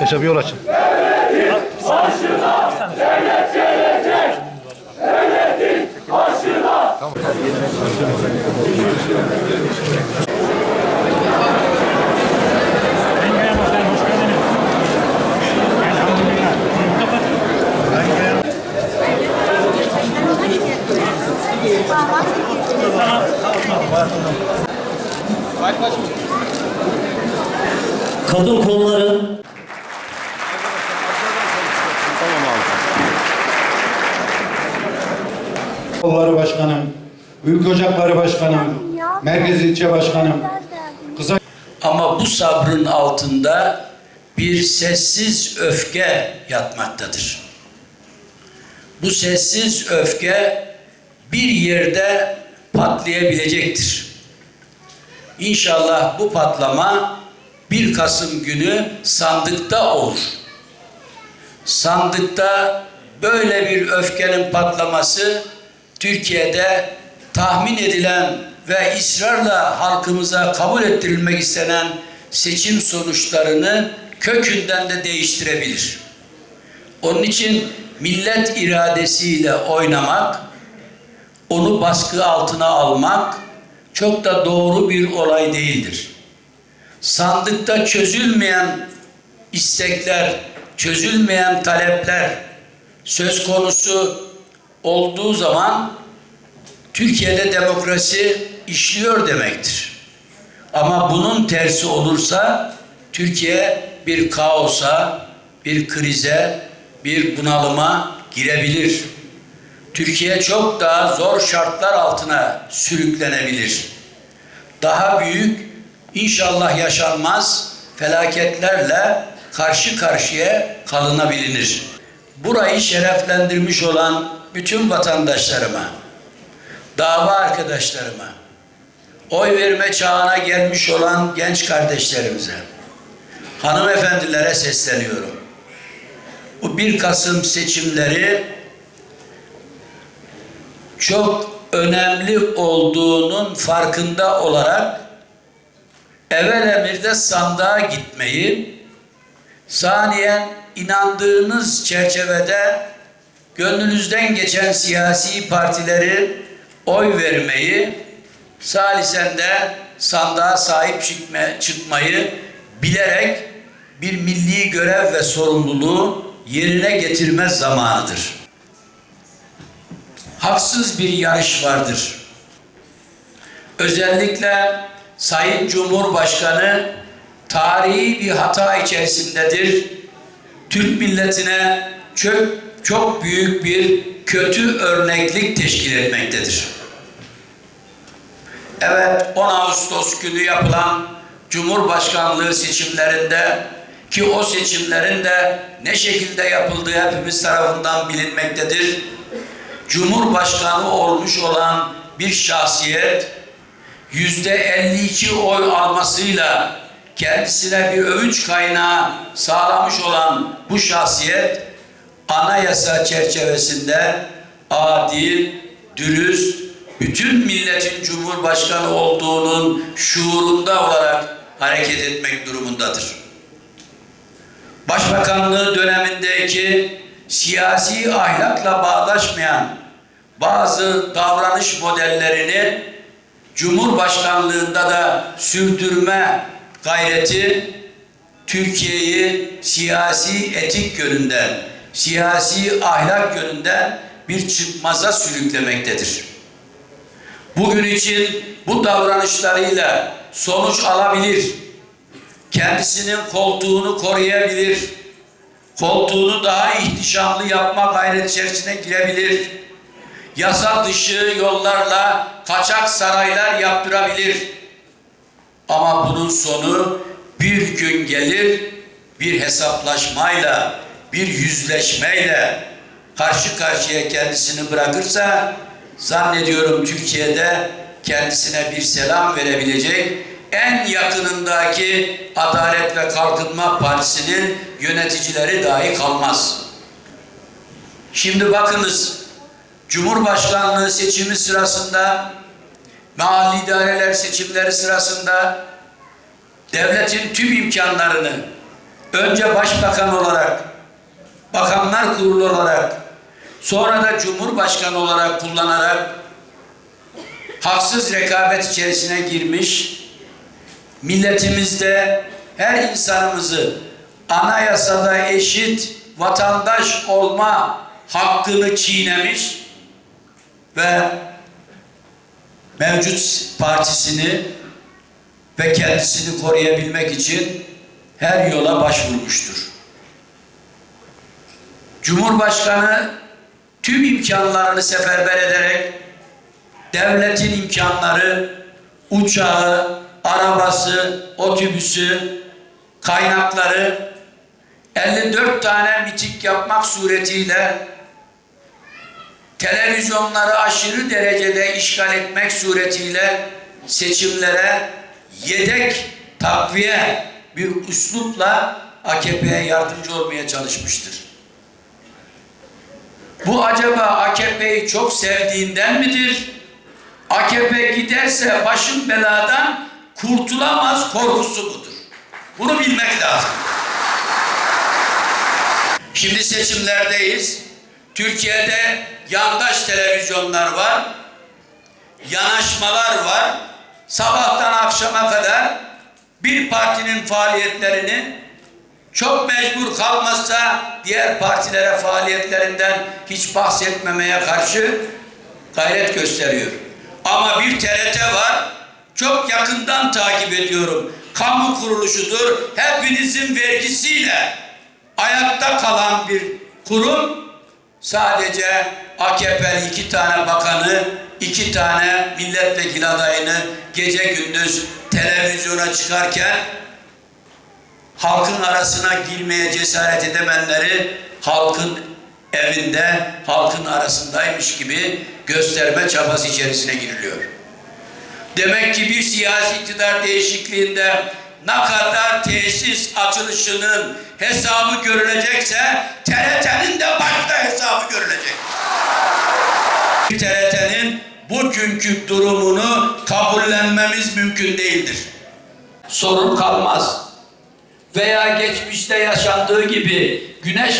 Bir yol açın. Kadın kolları Kolları Başkanım, Ülke Ocakları Başkanım, Merkez İlçe Başkanım, Kısa Ama bu sabrın altında bir sessiz öfke yatmaktadır. Bu sessiz öfke bir yerde patlayabilecektir. İnşallah bu patlama 1 Kasım günü sandıkta olur. Sandıkta böyle bir öfkenin patlaması Türkiye'de tahmin edilen ve ısrarla halkımıza kabul ettirilmek istenen seçim sonuçlarını kökünden de değiştirebilir. Onun için millet iradesiyle oynamak, onu baskı altına almak çok da doğru bir olay değildir. Sandıkta çözülmeyen istekler, çözülmeyen talepler söz konusu olduğu zaman Türkiye'de demokrasi işliyor demektir. Ama bunun tersi olursa Türkiye bir kaosa, bir krize, bir bunalıma girebilir. Türkiye çok daha zor şartlar altına sürüklenebilir. Daha büyük inşallah yaşanmaz felaketlerle karşı karşıya kalınabilir. Burayı şereflendirmiş olan bütün vatandaşlarıma, dava arkadaşlarıma, oy verme çağına gelmiş olan genç kardeşlerimize, hanımefendilere sesleniyorum. Bu 1 Kasım seçimleri çok önemli olduğunun farkında olarak evvel emirde sandığa gitmeyi, saniyen inandığınız çerçevede gönlünüzden geçen siyasi partileri oy vermeyi, salisen de sandığa sahip çıkma, çıkmayı bilerek bir milli görev ve sorumluluğu yerine getirme zamanıdır. Haksız bir yarış vardır. Özellikle Sayın Cumhurbaşkanı tarihi bir hata içerisindedir. Türk milletine çok, çok büyük bir kötü örneklik teşkil etmektedir. Evet 10 Ağustos günü yapılan Cumhurbaşkanlığı seçimlerinde ki o seçimlerin de ne şekilde yapıldığı hepimiz tarafından bilinmektedir. Cumhurbaşkanı olmuş olan bir şahsiyet yüzde 52 oy almasıyla kendisine bir övünç kaynağı sağlamış olan bu şahsiyet anayasa çerçevesinde adil, dürüst, bütün milletin cumhurbaşkanı olduğunun şuurunda olarak hareket etmek durumundadır. Başbakanlığı dönemindeki siyasi ahlakla bağdaşmayan bazı davranış modellerini Cumhurbaşkanlığında da sürdürme gayreti Türkiye'yi siyasi etik yönünden, siyasi ahlak yönünden bir çıkmaza sürüklemektedir. Bugün için bu davranışlarıyla sonuç alabilir, kendisinin koltuğunu koruyabilir, koltuğunu daha ihtişamlı yapma gayret içerisine girebilir, yasa dışı yollarla kaçak saraylar yaptırabilir. Ama bunun sonu bir gün gelir, bir hesaplaşmayla, bir yüzleşmeyle karşı karşıya kendisini bırakırsa zannediyorum Türkiye'de kendisine bir selam verebilecek en yakınındaki Adalet ve Kalkınma Partisi'nin yöneticileri dahi kalmaz. Şimdi bakınız Cumhurbaşkanlığı seçimi sırasında mahalli idareler seçimleri sırasında devletin tüm imkanlarını önce başbakan olarak, bakanlar kurulu olarak, sonra da cumhurbaşkanı olarak kullanarak haksız rekabet içerisine girmiş, milletimizde her insanımızı anayasada eşit vatandaş olma hakkını çiğnemiş ve mevcut partisini ve kendisini koruyabilmek için her yola başvurmuştur. Cumhurbaşkanı tüm imkanlarını seferber ederek devletin imkanları, uçağı, arabası, otobüsü, kaynakları 54 tane miting yapmak suretiyle televizyonları aşırı derecede işgal etmek suretiyle seçimlere yedek takviye bir üslupla AKP'ye yardımcı olmaya çalışmıştır. Bu acaba AKP'yi çok sevdiğinden midir? AKP giderse başın beladan kurtulamaz korkusu mudur? Bunu bilmek lazım. Şimdi seçimlerdeyiz. Türkiye'de yandaş televizyonlar var. Yanaşmalar var. Sabahtan akşama kadar bir partinin faaliyetlerini çok mecbur kalmazsa diğer partilere faaliyetlerinden hiç bahsetmemeye karşı gayret gösteriyor. Ama bir TRT var. Çok yakından takip ediyorum. Kamu kuruluşudur. Hepinizin vergisiyle ayakta kalan bir kurum sadece AKP'li iki tane bakanı, iki tane milletvekili adayını gece gündüz televizyona çıkarken halkın arasına girmeye cesaret edemenleri halkın evinde, halkın arasındaymış gibi gösterme çabası içerisine giriliyor. Demek ki bir siyasi iktidar değişikliğinde ne kadar tesis açılışının hesabı görülecekse TRT'nin de başta hesabı görülecek. TRT'nin bugünkü durumunu kabullenmemiz mümkün değildir. Sorun kalmaz. Veya geçmişte yaşandığı gibi güneş